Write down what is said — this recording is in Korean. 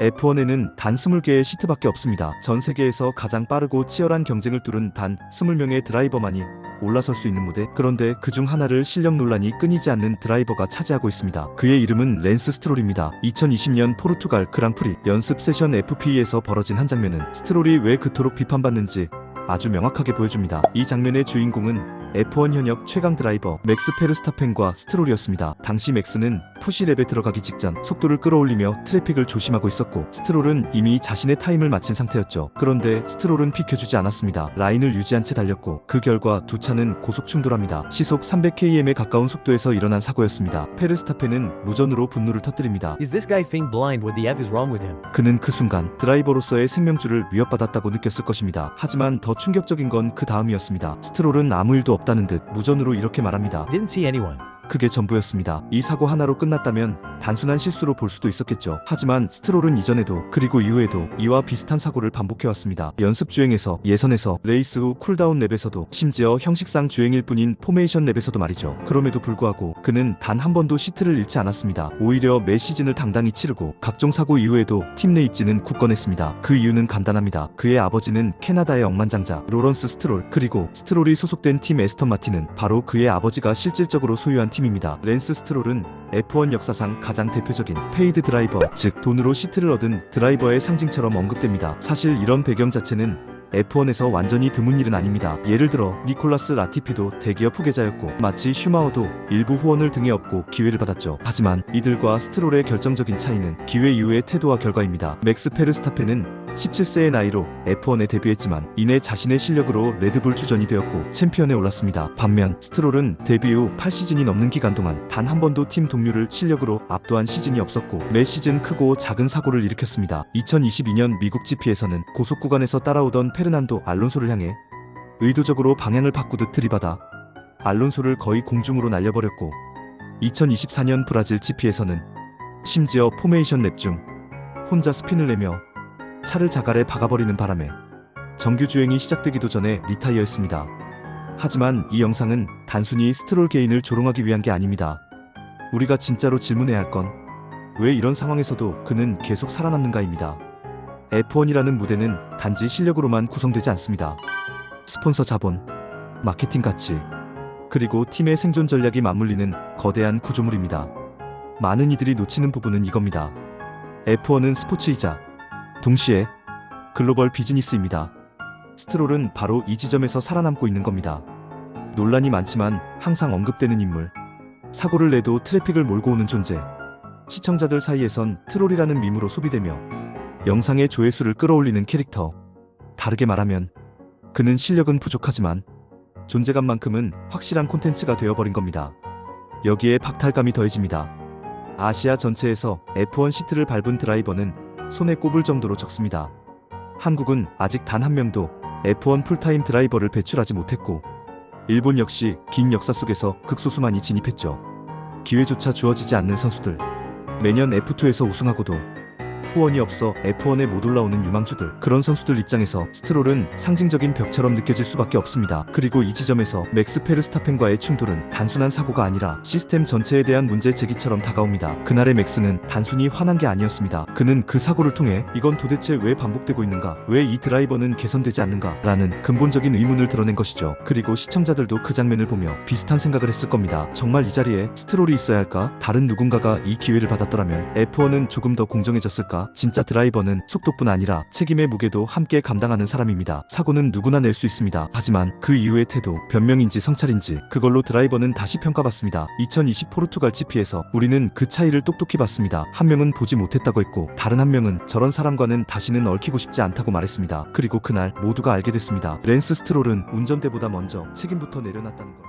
F1에는 단 20개의 시트밖에 없습니다. 전 세계에서 가장 빠르고 치열한 경쟁을 뚫은 단 20명의 드라이버만이 올라설 수 있는 무대. 그런데 그중 하나를 실력 논란이 끊이지 않는 드라이버가 차지하고 있습니다. 그의 이름은 랜스 스트롤입니다. 2020년 포르투갈 그랑프리 연습 세션 FP에서 벌어진 한 장면은 스트롤이 왜 그토록 비판받는지 아주 명확하게 보여줍니다. 이 장면의 주인공은 F1 현역 최강 드라이버 맥스 페르스타펜과 스트롤이었습니다. 당시 맥스는 푸시랩에 들어가기 직전 속도를 끌어올리며 트래픽을 조심하고 있었고 스트롤은 이미 자신의 타임을 마친 상태였죠. 그런데 스트롤은 비켜주지 않았습니다. 라인을 유지한 채 달렸고 그 결과 두 차는 고속 충돌합니다. 시속 300km에 가까운 속도에서 일어난 사고였습니다. 페르스타펜은 무전으로 분노를 터뜨립니다. Is this guy thing blind? What the F is wrong with him? 그는 그 순간 드라이버로서의 생명줄을 위협받았다고 느꼈을 것입니다. 하지만 더 충격적인 건 그 다음이었습니다. 스트롤은 아무 일도 없다는 듯 무전으로 이렇게 말합니다. Didn't see anyone. 그게 전부였습니다. 이 사고 하나로 끝났다면 단순한 실수로 볼 수도 있었겠죠. 하지만 스트롤은 이전에도 그리고 이후에도 이와 비슷한 사고를 반복해왔습니다. 연습 주행에서 예선에서 레이스 후 쿨다운 랩에서도 심지어 형식상 주행일 뿐인 포메이션 랩에서도 말이죠. 그럼에도 불구하고 그는 단 한 번도 시트를 잃지 않았습니다. 오히려 매 시즌을 당당히 치르고 각종 사고 이후에도 팀 내 입지는 굳건했습니다. 그 이유는 간단합니다. 그의 아버지는 캐나다의 억만장자 로런스 스트롤 그리고 스트롤이 소속된 팀 에스턴 마틴은 바로 그의 아버지가 실질적으로 소유한 팀 입니다. 랜스 스트롤은 F1 역사상 가장 대표적인 페이드 드라이버, 즉 돈으로 시트를 얻은 드라이버의 상징처럼 언급됩니다. 사실 이런 배경 자체는 F1에서 완전히 드문 일은 아닙니다. 예를 들어 니콜라스 라티피도 대기업 후계자였고 마치 슈마어도 일부 후원을 등에 업고 기회를 받았죠. 하지만 이들과 스트롤의 결정적인 차이는 기회 이후의 태도와 결과입니다. 맥스 페르스타펜은 17세의 나이로 F1에 데뷔했지만 이내 자신의 실력으로 레드불 주전이 되었고 챔피언에 올랐습니다. 반면 스트롤은 데뷔 후 8시즌이 넘는 기간 동안 단 한 번도 팀 동료를 실력으로 압도한 시즌이 없었고 매 시즌 크고 작은 사고를 일으켰습니다. 2022년 미국 GP에서는 고속 구간에서 따라오던 페르난도 알론소를 향해 의도적으로 방향을 바꾸듯 들이받아 알론소를 거의 공중으로 날려버렸고 2024년 브라질 GP에서는 심지어 포메이션 랩 중 혼자 스핀을 내며 차를 자갈에 박아버리는 바람에 정규 주행이 시작되기도 전에 리타이어했습니다. 하지만 이 영상은 단순히 스트롤 개인을 조롱하기 위한 게 아닙니다. 우리가 진짜로 질문해야 할 건 왜 이런 상황에서도 그는 계속 살아남는가입니다. F1이라는 무대는 단지 실력으로만 구성되지 않습니다. 스폰서 자본, 마케팅 가치, 그리고 팀의 생존 전략이 맞물리는 거대한 구조물입니다. 많은 이들이 놓치는 부분은 이겁니다. F1은 스포츠이자 동시에 글로벌 비즈니스입니다. 스트롤은 바로 이 지점에서 살아남고 있는 겁니다. 논란이 많지만 항상 언급되는 인물. 사고를 내도 트래픽을 몰고 오는 존재. 시청자들 사이에선 트롤이라는 밈으로 소비되며 영상의 조회수를 끌어올리는 캐릭터. 다르게 말하면 그는 실력은 부족하지만 존재감만큼은 확실한 콘텐츠가 되어버린 겁니다. 여기에 박탈감이 더해집니다. 아시아 전체에서 F1 시트를 밟은 드라이버는 손에 꼽을 정도로 적습니다. 한국은 아직 단 한 명도 F1 풀타임 드라이버를 배출하지 못했고, 일본 역시 긴 역사 속에서 극소수만이 진입했죠. 기회조차 주어지지 않는 선수들. 매년 F2에서 우승하고도 후원이 없어 F1에 못 올라오는 유망주들. 그런 선수들 입장에서 스트롤은 상징적인 벽처럼 느껴질 수밖에 없습니다. 그리고 이 지점에서 맥스 페르스타펜과의 충돌은 단순한 사고가 아니라 시스템 전체에 대한 문제 제기처럼 다가옵니다. 그날의 맥스는 단순히 화난 게 아니었습니다. 그는 그 사고를 통해 이건 도대체 왜 반복되고 있는가? 왜 이 드라이버는 개선되지 않는가? 라는 근본적인 의문을 드러낸 것이죠. 그리고 시청자들도 그 장면을 보며 비슷한 생각을 했을 겁니다. 정말 이 자리에 스트롤이 있어야 할까? 다른 누군가가 이 기회를 받았더라면 F1은 조금 더 공정해졌을 까? 진짜 드라이버는 속도뿐 아니라 책임의 무게도 함께 감당하는 사람입니다. 사고는 누구나 낼 수 있습니다. 하지만 그 이후의 태도, 변명인지 성찰인지 그걸로 드라이버는 다시 평가받습니다. 2020 포르투갈 GP에서 우리는 그 차이를 똑똑히 봤습니다. 한 명은 보지 못했다고 했고 다른 한 명은 저런 사람과는 다시는 얽히고 싶지 않다고 말했습니다. 그리고 그날 모두가 알게 됐습니다. 랜스 스트롤은 운전대보다 먼저 책임부터 내려놨다는 것.